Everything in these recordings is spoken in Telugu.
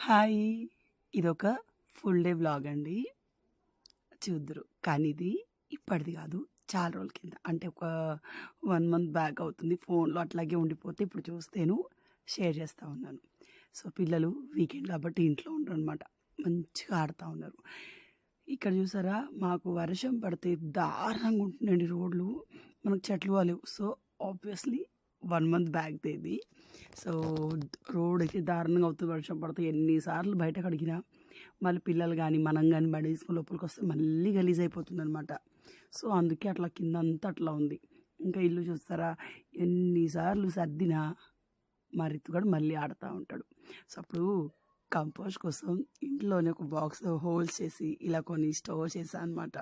హాయ్. ఇదొక ఫుల్ డే బ్లాగ్ అండి. చూద్దరు. కానీ ఇది ఇప్పటిది కాదు. చాలా రోజుల కింద. అంటే ఒక వన్ మంత్ బ్యాక్ అవుతుంది ఫోన్లో అట్లాగే ఉండిపోతే ఇప్పుడు చూస్తేను షేర్ చేస్తూ ఉన్నాను. సో పిల్లలు వీకెండ్ కాబట్టి ఇంట్లో ఉండరు అనమాట మంచిగా ఆడుతూ ఉన్నారు. ఇక్కడ చూసారా? మాకు వర్షం పడితే దారుణంగా ఉంటుందండి రోడ్లు. మనకు చెట్లు లేవు so obviously one month back తేదీ. సో రోడ్ అయితే దారుణంగా అవుతుంది వర్షం పడుతుంది ఎన్నిసార్లు బయట కడిగినా మళ్ళీ పిల్లలు కానీ మనం కానీ బడి తీసుకుని లోపలికి వస్తే మళ్ళీ గలీజ్ అయిపోతుంది అనమాట సో అందుకే అట్లా కింద అంతా అట్లా ఉంది. ఇంకా ఇల్లు చూస్తారా? ఎన్నిసార్లు సర్దినా మా రితుగాడు మళ్ళీ ఆడుతూ ఉంటాడు. సో అప్పుడు కంపోస్ట్ కోసం ఇంట్లోనే ఒక బాక్స్ హోల్స్ చేసి ఇలా కొన్ని స్టోర్ చేశాను అనమాట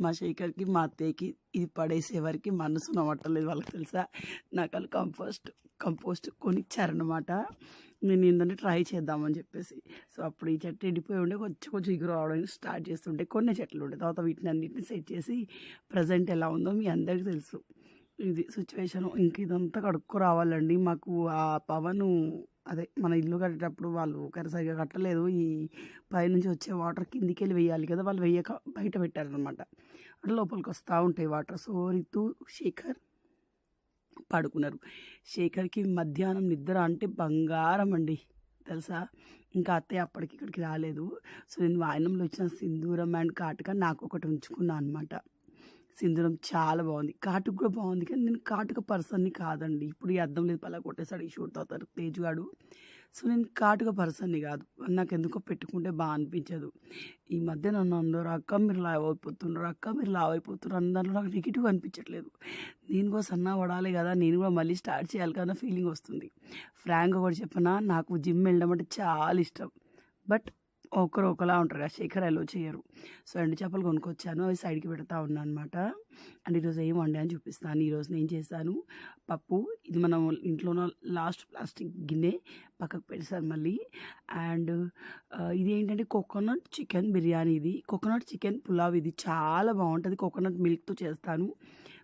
మా శేఖర్కి మా అత్తయ్యకి ఇది పడేసే వరకు మనసు నవ్వట్లేదు వాళ్ళకి తెలుసా? నాకు వాళ్ళు కంపోస్ట్ కంపోస్ట్ కొనిచ్చారనమాట నేను ఏంటంటే ట్రై చేద్దామని చెప్పేసి. సో అప్పుడు ఈ చెట్టు ఎండిపోయి ఉండే కొంచెం కొంచెం ఇగురు రావడానికి స్టార్ట్ చేస్తుంటే కొన్ని చెట్లు ఉండే. తర్వాత వీటిని అన్నింటిని సెట్ చేసి ప్రజెంట్ ఎలా ఉందో మీ అందరికీ తెలుసు. ఇది సిచ్యువేషన్. ఇంక ఇదంతా కడుక్కు రావాలండి. మాకు ఆ పవను అదే మన ఇల్లు కట్టేటప్పుడు వాళ్ళు ఒకరి సరిగా కట్టలేదు. ఈ పైనుంచి వచ్చే వాటర్ కిందికి వెళ్ళి వేయాలి కదా వాళ్ళు వేయక బయట పెట్టారనమాట అట్లా లోపలికి వస్తూ ఉంటాయి వాటర్. సో రితు శేఖర్ పడుకున్నారు. శేఖర్కి మధ్యాహ్నం నిద్ర అంటే బంగారం అండి. తెలుసా? ఇంకా అత్తయ్య అప్పటికి ఇక్కడికి రాలేదు. సో నేను వాయనంలో వచ్చిన సింధూరం అండ్ కాటుక నాకు ఒకటి ఉంచుకున్నాను అనమాట సింధూరం చాలా బాగుంది. కాటుక కూడా బాగుంది కానీ నేను కాటుక పర్సన్ని కాదండి. ఇప్పుడు ఈ లేదు పలా కొట్టేశాడు ఈ షూట్ అవుతారు తేజుగాడు సో నేను కాటుక పర్సన్ని కాదు. నాకు ఎందుకో పెట్టుకుంటే బాగా అనిపించదు. ఈ మధ్య నన్ను అందరూ అక్క మీరు లావ్ అయిపోతున్నారు అక్క మీరు లావ్ అయిపోతున్నారు. అందరిలో నాకు నెగిటివ్ అనిపించట్లేదు. నేను కూడా సన్నా పడాలి కదా నేను కూడా మళ్ళీ స్టార్ట్ చేయాలి కదా ఫీలింగ్ వస్తుంది. ఫ్రాంక్ కూడా చెప్పనా నాకు జిమ్ వెళ్ళడం అంటే చాలా ఇష్టం. బట్ ఒకరు ఒకలా ఉంటారు కదా శేఖర్ అలో చేయరు. సో ఎండు చేపలు కొనుక్కొచ్చాను అవి సైడ్కి పెడతా ఉన్నాను అనమాట అండ్ ఈరోజు ఏం వండాను అని చూపిస్తాను. ఈరోజు నేను చేశాను పప్పు. ఇది మనం ఇంట్లో లాస్ట్ ప్లాస్టిక్ గిన్నె పక్కకు పెడతాను మళ్ళీ. అండ్ ఇది ఏంటంటే కోకోనట్ చికెన్ బిర్యానీ ఇది. కోకోనట్ చికెన్ పులావ్ ఇది చాలా బాగుంటుంది. కోకోనట్ మిల్క్తో చేస్తాను.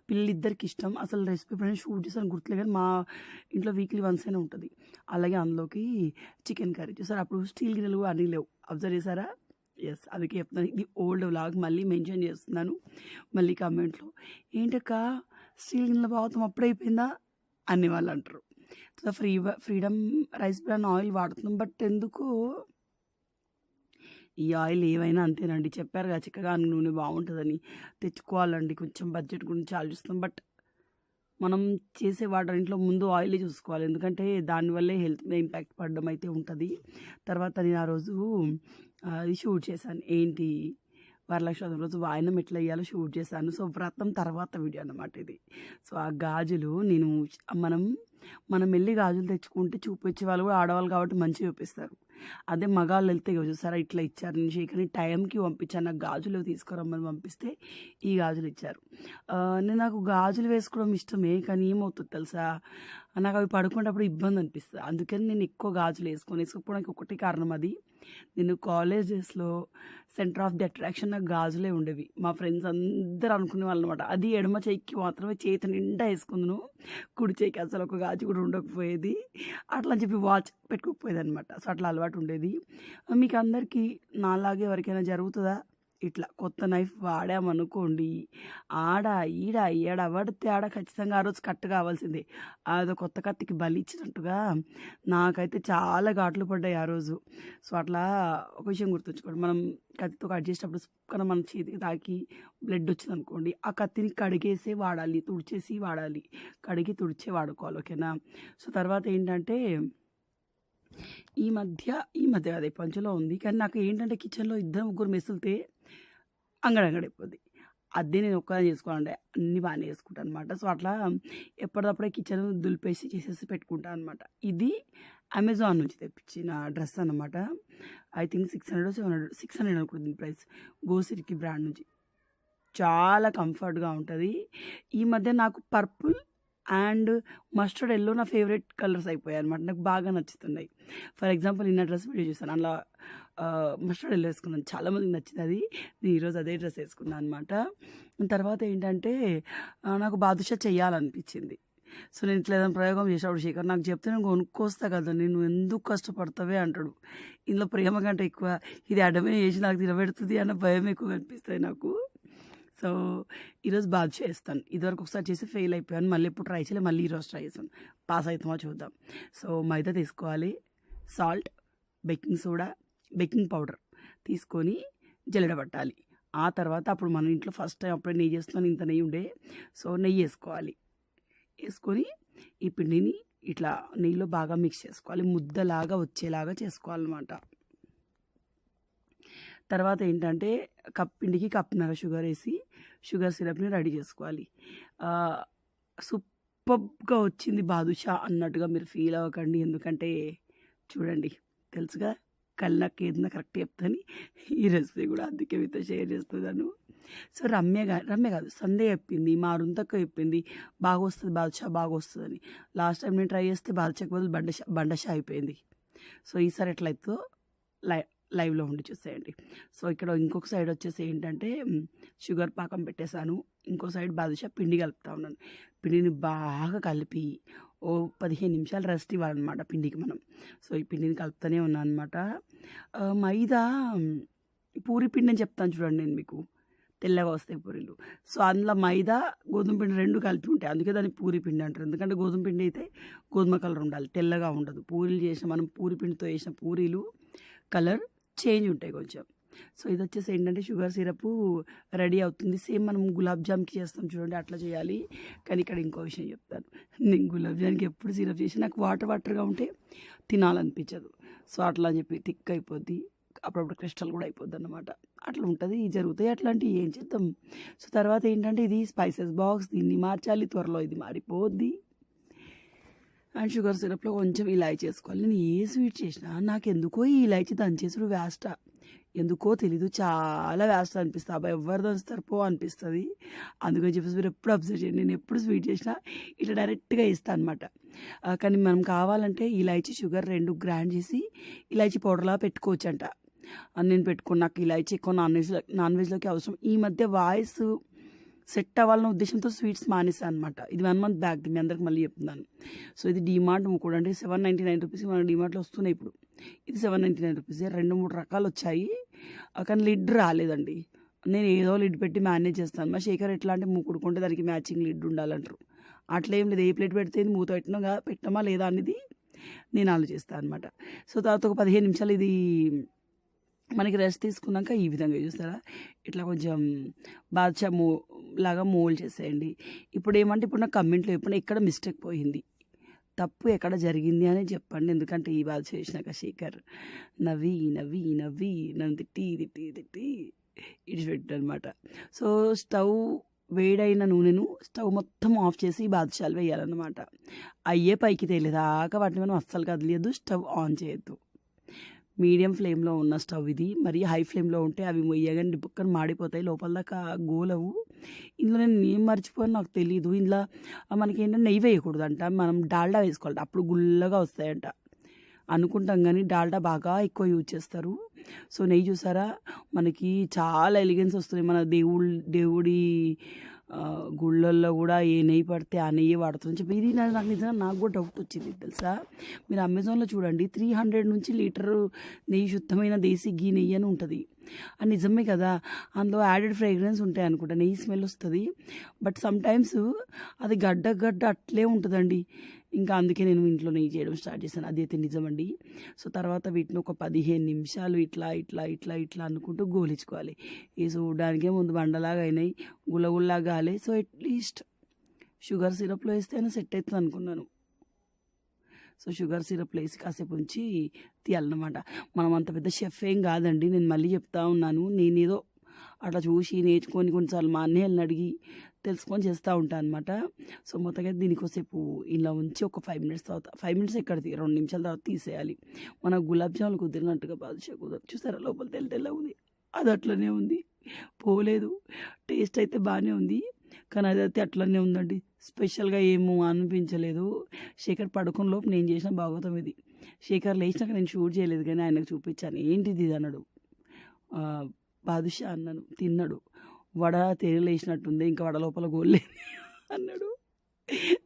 పిల్లలిద్దరికి ఇష్టం అసలు రెసిపీ ఎప్పుడైనా షూట్ చేసాను గుర్తులే కానీ మా ఇంట్లో వీక్లీ వన్స్ అయినా ఉంటుంది. అలాగే అందులోకి చికెన్ కర్రీ చూసారు? అప్పుడు స్టీల్ గిన్నెలు కూడా అన్నీ లేవు. అబ్జర్వ్ చేశారా? ఎస్ అందుకే చెప్తున్నాను. ఇది ఓల్డ్ వ్లాగ్ మళ్ళీ మెన్షన్ చేస్తున్నాను. మళ్ళీ కామెంట్లో ఏంటక్క? స్టీల్ గిన్నెల భాగవతం అప్పుడైపోయిందా అని వాళ్ళు అంటారు. Free freedom rice bran oil వాడుతున్నాం. బట్ ఎందుకు ఈ ఆయిల్ ఏవైనా అంతేనండి. చెప్పారు కదా చిక్కగా నూనె బాగుంటుందని. తెచ్చుకోవాలండి. కొంచెం బడ్జెట్ గురించి ఆలోచిస్తాం. బట్ మనం చేసే వాటర్ ఇంట్లో ముందు ఆయిల్ చూసుకోవాలి. ఎందుకంటే దానివల్లే హెల్త్ మీద ఇంపాక్ట్ పడడం అయితే ఉంటుంది. తర్వాత నేను ఆ రోజు అది షూట్ చేశాను. ఏంటి? వరలక్ష్మి రోజు వాయినం ఎట్లా వేయాలో షూట్ చేశాను. సో వ్రతం తర్వాత వీడియో అన్నమాట ఇది. సో ఆ గాజులు నేను మనం మనం వెళ్ళి గాజులు తెచ్చుకుంటే చూపించే వాళ్ళు కూడా ఆడవాళ్ళు కాబట్టి మంచిగా చూపిస్తారు. అదే మగాళ్ళు వెళ్తే చూసారా ఇట్లా ఇచ్చారు. నేను శేఖర్ని టైంకి పంపించాను. నాకు గాజులు తీసుకురమ్మని పంపిస్తే ఈ గాజులు ఇచ్చారు. నేను నాకు గాజులు వేసుకోవడం ఇష్టమే కానీ ఏమవుతుంది తెలుసా? నాకు అవి పడుకునేటప్పుడు ఇబ్బంది అనిపిస్తుంది. అందుకని నేను ఎక్కువ గాజులు వేసుకొని వేసుకోవడానికి ఒకటి కారణం అది. నేను కాలేజ్ డేస్లో సెంటర్ ఆఫ్ ది అట్రాక్షన్ నాకు గాజులే ఉండేవి. మా ఫ్రెండ్స్ అందరూ అనుకునే వాళ్ళు అనమాట అది ఎడమ చేయికి మాత్రమే చేతి నిండా వేసుకుందును. కుడి చేయికి అసలు ఒక గాజు కూడా ఉండకపోయేది. అట్లా అని చెప్పి వాచ్ పెట్టుకోకపోయేది అనమాట సో అట్లా అలవాటు ఉండేది. మీకు అందరికీ నాలాగే ఎవరికైనా జరుగుతుందా? ఇట్లా కొత్త నైఫ్ వాడామనుకోండి ఆడ ఈడ ఈడ పడితే ఆడ ఖచ్చితంగా ఆ రోజు కట్ కావాల్సిందే. అదో కొత్త కత్తికి బలి ఇచ్చినట్టుగా నాకైతే చాలా ఘాట్లు పడ్డాయి ఆ రోజు. సో అట్లా ఒక విషయం గుర్తుంచుకోండి. మనం కత్తితో కట్ చేసేటప్పుడు కానీ మన చేతికి తాకి బ్లడ్ వచ్చింది అనుకోండి ఆ కత్తిని కడిగేసే వాడాలి తుడిచేసి వాడాలి. కడిగి తుడిచే వాడుకోవాలి ఓకేనా? సో తర్వాత ఏంటంటే ఈ మధ్య ఈ మధ్య అదే పంచులో ఉంది. కానీ నాకు ఏంటంటే కిచెన్లో ఇద్దరు ముగ్గురు మెసులుతే అంగడంగడైపోద్ది. అదే నేను ఒక్కదాన్ని చేసుకోవాలంటే అన్ని బాగానే చేసుకుంటాను అనమాట సో అట్లా ఎప్పటికప్పుడే కిచెన్ దులిపేసి చేసేసి పెట్టుకుంటాను అనమాట ఇది అమెజాన్ నుంచి తెప్పించిన డ్రెస్ అనమాట I think six hundred seven hundred six hundred అనుకుంటుంది ప్రైస్. గోసిరికి బ్రాండ్ నుంచి. చాలా కంఫర్ట్గా ఉంటుంది. ఈ మధ్య నాకు పర్పుల్ అండ్ మస్టర్డ్ ఎల్లో నా ఫేవరెట్ కలర్స్ అయిపోయాయి అనమాట నాకు బాగా నచ్చుతున్నాయి. ఫర్ ఎగ్జాంపుల్ నిన్న డ్రెస్ వీడియో చూసాను అలా మస్టర్డ్ ఎల్లో వేసుకున్నాను. చాలామందికి నచ్చింది అది. నేను ఈరోజు అదే డ్రెస్ వేసుకున్నాను అనమాట తర్వాత ఏంటంటే నాకు బాదుషా చేయాలనిపించింది సో నేను ఇట్లా ఏదైనా ప్రయోగం చేసినప్పుడు శేఖర్ నాకు చెప్తే నేను కొనుక్కొస్తా కదా నేను ఎందుకు కష్టపడతావే అంటాడు. ఇందులో ప్రేమ కంటే ఎక్కువ ఇది అడమే చేసి నాకు తినబెడుతుంది అన్న భయం ఎక్కువ కనిపిస్తాయి నాకు. సో ఈరోజు బాగా చేస్తాను. ఇదివరకు ఒకసారి చేసి ఫెయిల్ అయిపోయాను. మళ్ళీ ఎప్పుడు ట్రై చేయలేదు మళ్ళీ ఈరోజు ట్రై చేస్తాను. పాస్ అవుతామో చూద్దాం. సో మైదా తీసుకోవాలి. Salt baking soda baking powder తీసుకొని జల్లడబట్టాలి ఆ తర్వాత అప్పుడు మన ఇంట్లో ఫస్ట్ టైం అప్పుడే నెయ్యి చేస్తున్నాను ఇంత నెయ్యి ఉండే. సో నెయ్యి వేసుకోవాలి. వేసుకొని ఈ పిండిని ఇట్లా నెయ్యిలో బాగా మిక్స్ చేసుకోవాలి. ముద్దలాగా వచ్చేలాగా చేసుకోవాలన్నమాట. తర్వాత ఏంటంటే కప్ పిండికి కప్నర షుగర్ వేసి షుగర్ సిరప్ని రెడీ చేసుకోవాలి. సూపర్గా వచ్చింది బాదుషా అన్నట్టుగా మీరు ఫీల్ అవ్వకండి. ఎందుకంటే చూడండి తెలుసుగా? కళ్ళకి ఏదైనా కరెక్ట్ చెప్తాను ఈ రెసిపీ కూడా అందుకే మీతో షేర్ చేస్తున్నాను. సో రమ్య రమ్య కాదు సందే చెప్పింది మా అరుంతక్క చెప్పింది బాగా వస్తుంది బాదుషా బాగా వస్తుందని లాస్ట్ టైం నేను ట్రై చేస్తే బాదుషాకి బదులు బండషా బండషా అయిపోయింది. సో ఈసారి ఎట్లయితే లై లైవ్లో ఉండి చూసేయండి. సో ఇక్కడ ఇంకొక సైడ్ వచ్చేసి ఏంటంటే షుగర్ పాకం పెట్టేశాను. ఇంకో సైడ్ బాదుషా పిండి కలుపుతా ఉన్నాను. పిండిని బాగా కలిపి ఓ పదిహేను నిమిషాలు రెస్ట్ ఇవ్వాలన్నమాట పిండికి మనం. సో ఈ పిండిని కలుపుతూనే ఉన్నాను అనమాట మైదా పూరి పిండి అని చెప్తాను చూడండి నేను మీకు. తెల్లగా వస్తాయి పూరీలు. సో అందులో మైదా గోధుమ పిండి రెండు కలిపి ఉంటాయి. అందుకే దాన్ని పూరి పిండి అంటారు. ఎందుకంటే గోధుమ పిండి అయితే గోధుమ కలర్ ఉండాలి. తెల్లగా ఉండదు. పూరీలు చేసిన మనం పూరి పిండితో చేసిన పూరీలు కలర్ చేంజ్ ఉంటాయి కొంచెం. సో ఇది వచ్చేసి ఏంటంటే షుగర్ సిరప్ రెడీ అవుతుంది. సేమ్ మనం గులాబ్ జామ్కి చేస్తాం చూడండి అట్లా చేయాలి. కానీ ఇక్కడ ఇంకో విషయం చెప్తాను. నేను గులాబ్ జామ్కి ఎప్పుడు సిరప్ చేసి నాకు వాటర్ వాటర్గా ఉంటే తినాలనిపించదు. సో అట్లా అని చెప్పి థిక్ అయిపోద్ది. అప్పుడప్పుడు క్రిస్టల్ కూడా అయిపోద్ది అనమాట అట్లా ఉంటుంది జరుగుతాయి అట్లాంటివి ఏం చేద్దాం. సో తర్వాత ఏంటంటే ఇది స్పైసెస్ బాక్స్ దీన్ని మార్చాలి త్వరలో ఇది మారిపోద్ది. అండ్ షుగర్ సిరప్లో కొంచెం ఇలాచి వేసుకోవాలి నేను ఏ స్వీట్ చేసినా నాకు ఎందుకో ఈ ఇలాచి దంచేసుడు వేస్ట. ఎందుకో తెలీదు చాలా వేస్ట్ అనిపిస్తుంది అబ్బాయి ఎవరు దంచుతారు? పో అనిపిస్తుంది. అందుకని చెప్పేసి మీరు ఎప్పుడు అబ్జర్వ్ చేయండి. నేను ఎప్పుడు స్వీట్ చేసినా ఇట్లా డైరెక్ట్గా ఇస్తాను అనమాట కానీ మనం కావాలంటే ఇలాచి షుగర్ రెండు గ్రాండ్ చేసి ఇలాచి పౌడర్లా పెట్టుకోవచ్చు అంట నేను పెట్టుకున్నాక నాకు ఎక్కువ నాన్ వెజ్ నాన్ వెజ్లోకి అవసరం. ఈ మధ్య వాయిస్ సెట్ అవ్వాలన్న ఉద్దేశంతో స్వీట్స్ మానేసాను అనమాట ఇది వన్ మంత్ బ్యాక్ మీ అందరికి మళ్ళీ చెప్తున్నాను. సో ఇది డిమార్ట్ కూడా అంటే సెవెన్ నైంటీ నైన్ రూపీస్ మన డిమార్ట్లో వస్తున్నాయి ఇప్పుడు. ఇది సెవెన్ నైంటీ నైన్ రూపీస్. రెండు మూడు రకాలు వచ్చాయి. కానీ లిడ్ రాలేదండి. నేను ఏదో లిడ్ పెట్టి మేనేజ్ చేస్తాను. మా శేఖర్ ఎట్లా అంటే మూకుడుకుంటే దానికి మ్యాచింగ్ లిడ్ ఉండాలంటారు. అట్లా ఏం లేదు. ఏ ప్లేట్ పెడితే మూత పెట్టినా పెట్టమా లేదా అనేది నేను ఆలోచిస్తాను అనమాట సో తర్వాత ఒక పదిహేను నిమిషాలు ఇది మనకి రెస్ట్ తీసుకున్నాక ఈ విధంగా చూస్తారా? ఇట్లా కొంచెం బాద్షా మో లాగా మోల్డ్ చేసేయండి. ఇప్పుడు ఏమంటే ఇప్పుడు నా కమెంట్లో ఎప్పుడు ఎక్కడ మిస్టేక్ పోయింది? తప్పు ఎక్కడ జరిగింది అని చెప్పండి. ఎందుకంటే ఈ బాధ చేసినాక శేఖర్ నవ్వి నవ్వి నవ్వి నన్ను తిట్టి తిట్టి తిట్టి ఇడిచిపెట్టాడు అనమాట సో స్టవ్ వేడైన నూనెను స్టవ్ మొత్తం ఆఫ్ చేసి బాదుషాలు వేయాలన్నమాట. అయ్యే పైకి తేలేదాకా వాటిని మనం అస్సలు కదిలియద్దు స్టవ్ ఆన్ చేయొద్దు. మీడియం ఫ్లేమ్లో ఉన్న స్టవ్ ఇది. మరి హై ఫ్లేమ్లో ఉంటే అవి మొయ్యగానే పక్కన మాడిపోతాయి. లోపల దాకా గోలవు. ఇందులో నేను ఏం మర్చిపోయాను నాకు తెలియదు ఇందులో మనకి ఏంటంటే నెయ్యి వేయకూడదు అంట మనం డాల్డా వేసుకోవాలి. అప్పుడు గుల్లగా వస్తాయంట. అనుకుంటాం కానీ డాల్డా బాగా ఎక్కువ యూజ్ చేస్తారు. సో నెయ్యి చూసారా? మనకి చాలా ఎలిగెన్స్ వస్తుంది మన దేవుడు దేవుడి గుళ్ళల్లో కూడా ఏ నెయ్యి పడితే ఆ నెయ్యి వాడుతుంది చెప్పి. ఇది నాకు నిజంగా నాకు కూడా డౌట్ వచ్చింది తెలుసా? మీరు అమెజాన్లో చూడండి త్రీ హండ్రెడ్ నుంచి లీటర్ నెయ్యి శుద్ధమైన దేశీ గీ నెయ్యి అని ఉంటుంది. అది నిజమే కదా? అందులో యాడెడ్ ఫ్రేగ్రెన్స్ ఉంటాయి అనుకుంటా నెయ్యి స్మెల్ వస్తుంది. బట్ సమ్టైమ్స్ అది గడ్డ గడ్డ అట్లే ఉంటుందండి. ఇంకా అందుకే నేను ఇంట్లో నెయ్యి చేయడం స్టార్ట్ చేశాను. అది అయితే నిజమండి. సో తర్వాత వీటిని ఒక పదిహేను నిమిషాలు ఇట్లా ఇట్లా ఇట్లా ఇట్లా అనుకుంటూ గోలించుకోవాలి. ఈ చూడడానికే ముందు బండలాగా అయినాయి. గుల్లగుల్లాగా కాలే సో అట్లీస్ట్ షుగర్ సిరప్లో వేస్తే అయినా సెట్ అవుతుంది అనుకున్నాను. సో షుగర్ సిరప్లో వేసి కాసేపు ఉంచి తీయాలన్నమాట. మనం అంత పెద్ద షెఫ్ ఏం కాదండి. నేను మళ్ళీ చెప్తా ఉన్నాను. నేనేదో అట్లా చూసి నేర్చుకొని కొన్నిసార్లు మా అన్నయ్యని అడిగి తెలుసుకొని చేస్తూ ఉంటాను అనమాట సో మొత్తంగా దీనికోసేపు ఇలా ఉంచి ఒక ఫైవ్ మినిట్స్ తర్వాత ఫైవ్ మినిట్స్ ఎక్కడ రెండు నిమిషాల తర్వాత తీసేయాలి. మన గులాబ్ జాములు కుదిరినట్టుగా బాదుషా కుదరదు. చూసారా లోపల తెల్ల తెల్ల ఉంది. అది అట్లనే ఉంది. పోలేదు. టేస్ట్ అయితే బాగానే ఉంది. కానీ అదైతే అట్లనే ఉందండి. స్పెషల్గా ఏమో అనిపించలేదు. శేఖర్ పడుకున్న లోపు నేను చేసిన భాగవతం ఇది. శేఖర్ లేచినాక నేను షూట్ చేయలేదు కానీ ఆయనకు చూపించాను. ఏంటిది ఇది అన్నాడు. బాదుషా అన్నాను తిన్నాడు. వడ తేలిలేసినట్టుంది ఇంకా వడ లోపల గోల్లేదు అన్నాడు.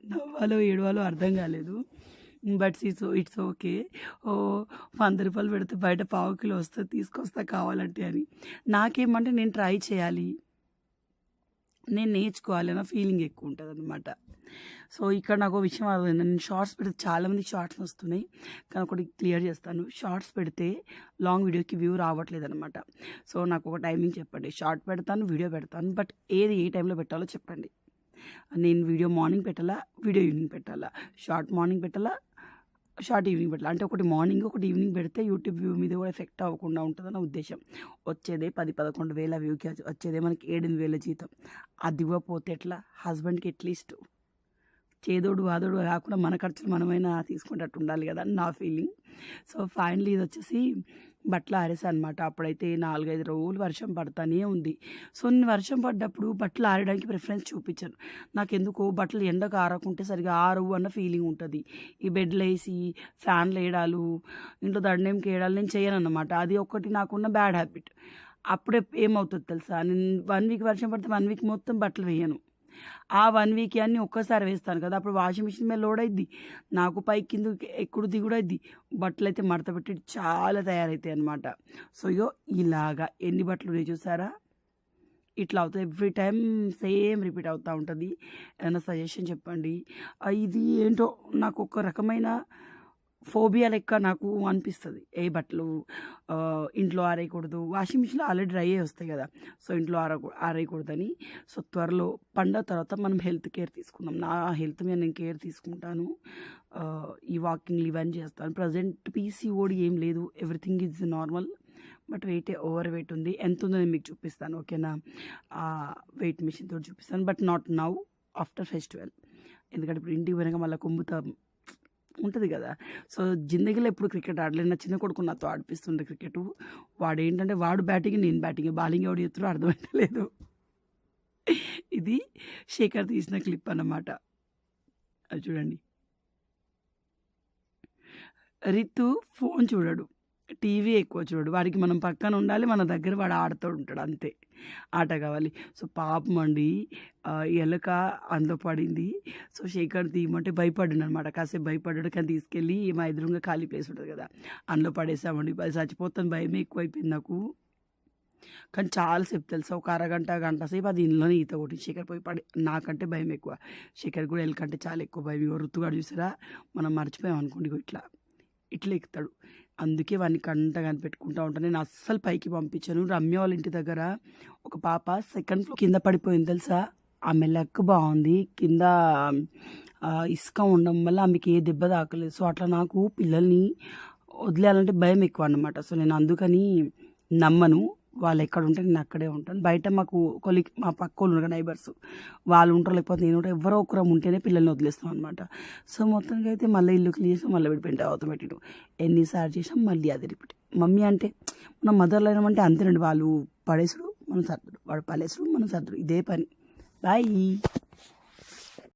నవ్వాలో ఏడవాలో అర్థం కాలేదు. But it's it's okay. ఓ వంద రూపాయలు పెడితే బయట పావు కిలో వస్తే తీసుకొస్తా కావాలంటే అని. నాకేమంటే నేను ట్రై చేయాలి. నేను నేర్చుకోవాలి అన్న ఫీలింగ్ ఎక్కువ ఉంటుంది అనమాట సో ఇక్కడ నాకు విషయం అర్థమైంది. నేను షార్ట్స్ పెడితే చాలామంది షార్ట్స్ వస్తున్నాయి కానీ ఒకటి క్లియర్ చేస్తాను. షార్ట్స్ పెడితే లాంగ్ వీడియోకి వ్యూ రావట్లేదు అనమాట సో నాకు ఒక టైమింగ్ చెప్పండి. షార్ట్ పెడతాను వీడియో పెడతాను. బట్ ఏది ఏ టైంలో పెట్టాలో చెప్పండి. నేను వీడియో మార్నింగ్ పెట్టాలా? వీడియో ఈవినింగ్ పెట్టాలా? షార్ట్ మార్నింగ్ పెట్టాలా? షార్ట్ ఈవినింగ్ పెట్టాలి? అంటే ఒకటి మార్నింగ్ ఒకటి ఈవినింగ్ పెడితే యూట్యూబ్ వ్యూ మీద కూడా ఎఫెక్ట్ అవ్వకుండా ఉంటుందని ఉద్దేశం. వచ్చేదే పది పదకొండు వేల వ్యూకి వచ్చేదే మనకి ఏడెనిమిది వేల జీతం. అది కూడా పోతే ఎట్లా? హస్బెండ్కి ఎట్లీస్ట్ చేదోడు వాదోడు కాకుండా మన ఖర్చులు మనమైనా తీసుకునేటట్టు ఉండాలి కదా అని నా ఫీలింగ్. సో ఫైనలీ ఇది వచ్చేసి బట్టలు ఆరేసా అనమాట అప్పుడైతే నాలుగైదు రోజులు వర్షం పడతానే ఉంది. సో నేను వర్షం పడ్డప్పుడు బట్టలు ఆరడానికి ప్రిఫరెన్స్ చూపించాను. నాకు ఎందుకో బట్టలు ఎండకు ఆరకుంటే సరిగా ఆరవు అన్న ఫీలింగ్ ఉంటుంది. ఈ బెడ్లు వేసి ఫ్యాన్లు వేయడాలు ఇంట్లో దండేంకి వేయడాలు నేను చేయను అనమాట అది ఒకటి నాకున్న బ్యాడ్ హ్యాబిట్. అప్పుడే ఏమవుతుంది తెలుసా? నేను వన్ వీక్ వర్షం పడితే వన్ వీక్ మొత్తం బట్టలు వేయను. ఆ వన్ వీక్ అన్నీ ఒక్కసారి వేస్తాను కదా. అప్పుడు వాషింగ్ మిషన్ మీద లోడ్ అయింది నాకు పై కింద ఎక్కుడు దిగుడు అయింది బట్టలు అయితే మడత పెట్టి చాలా తయారవుతాయి అనమాట సో యో ఇలాగా ఎన్ని బట్టలు ఉన్నాయి చూసారా? ఇట్లా అవుతుంది ఎవ్రీ టైం సేమ్ రిపీట్ అవుతూ ఉంటుంది. ఏమైనా సజెషన్ చెప్పండి. ఇది ఏంటో నాకు ఒక రకమైన ఫోబియా లెక్క నాకు అనిపిస్తుంది. ఏ బట్టలు ఇంట్లో ఆరేయకూడదు. వాషింగ్ మిషన్లో ఆల్రెడీ డ్రై అయ్యి వస్తాయి కదా. సో ఇంట్లో ఆర ఆరేయకూడదని. సో త్వరలో పండగ తర్వాత మనం హెల్త్ కేర్ తీసుకుందాం. నా హెల్త్ మీద నేను కేర్ తీసుకుంటాను. ఈ వాకింగ్లు ఇవన్నీ చేస్తాను. ప్రజెంట్ పీసీఓడి ఏం లేదు. Everything is normal. But weight over weight ఉంది. ఎంత ఉందో నేను మీకు చూపిస్తాను ఓకేనా? వెయిట్ మిషన్తో చూపిస్తాను. But not now after festival. ఎందుకంటే ఇప్పుడు ఇంటికి పోయినాక మళ్ళీ కుంభుతాం ఉంటుంది కదా. సో జిందగీలో ఎప్పుడు క్రికెట్ ఆడలేదు నా చిన్న కొడుకు నాతో ఆడిపిస్తుండే క్రికెట్. వాడు ఏంటంటే వాడు బ్యాటింగ్ నేను బ్యాటింగ్. బౌలింగ్ ఎవడు ఎత్తురో అర్థమైతలేదు ఇది శేఖర్ తీసిన క్లిప్ అన్నమాట. అది చూడండి. రితు ఫోన్ చూడడు. టీవీ ఎక్కువ చూడడు వాడికి మనం పక్కన ఉండాలి మన దగ్గర వాడు ఆడుతూ ఉంటాడు అంతే. ఆట కావాలి. సో పాపం అండి. ఎలక ఎలుక అందులో పడింది. సో శేఖర్ తీయమంటే భయపడ్డాడు అనమాట కాసేపు భయపడ్డాడు కానీ తీసుకెళ్ళి మా ఎదురుగా ఖాళీ ప్లేస్ ఉంటుంది కదా అందులో పడేసామండి. అది చచ్చిపోతాను భయం ఎక్కువైపోయింది నాకు. కానీ చాలాసేపు తెలుసా ఒక అరగంట గంట సేపు అది ఇంట్లోనే ఈత కొట్టి శేఖర్ పోయి పడి నాకంటే భయం ఎక్కువ. శేఖర్ కూడా ఎలకంటే చాలా ఎక్కువ భయం. ఇగో రుతుగాడు చూసారా? మనం మర్చిపోయాం అనుకోండి ఇగో ఇట్లా. ఇట్లా ఎక్కుతాడు. అందుకే వాడిని కంట కనిపెట్టుకుంటా ఉంటాను నేను అస్సలు పైకి పంపించాను. రమ్య వాళ్ళ ఇంటి దగ్గర ఒక పాప సెకండ్ ఫ్లోర్ కింద పడిపోయింది తెలుసా? ఆమె లెక్క బాగుంది. కింద ఇసుక ఉండడం వల్ల ఆమెకి ఏ దెబ్బ తాకలేదు. సో అట్లా నాకు పిల్లల్ని వదిలేయాలంటే భయం ఎక్కువ అన్నమాట. సో నేను అందుకని నమ్మను. వాళ్ళు ఎక్కడ ఉంటే నేను అక్కడే ఉంటాను. బయట మాకు కొలి మా పక్క వాళ్ళు ఉన్నారు నైబర్స్ వాళ్ళు ఉంటారు లేకపోతే నేను ఉంటా ఎవరో ఒకరం ఉంటేనే పిల్లల్ని వదిలేస్తాం అనమాట సో మొత్తానికి అయితే మళ్ళీ ఇల్లు క్లీన్ చేసాం మళ్ళీ విడిపోయింటే అవతం పెట్టిడు ఎన్నిసార్లు చేసాం మళ్ళీ అది రిపీట్ మమ్మీ అంటే మన మదర్లో అంటే అంతేనండి. వాళ్ళు పడేసుడు మనం సర్దుడు. వాడు పడేసుడు మనం సర్దుడు. ఇదే పని. బాయ్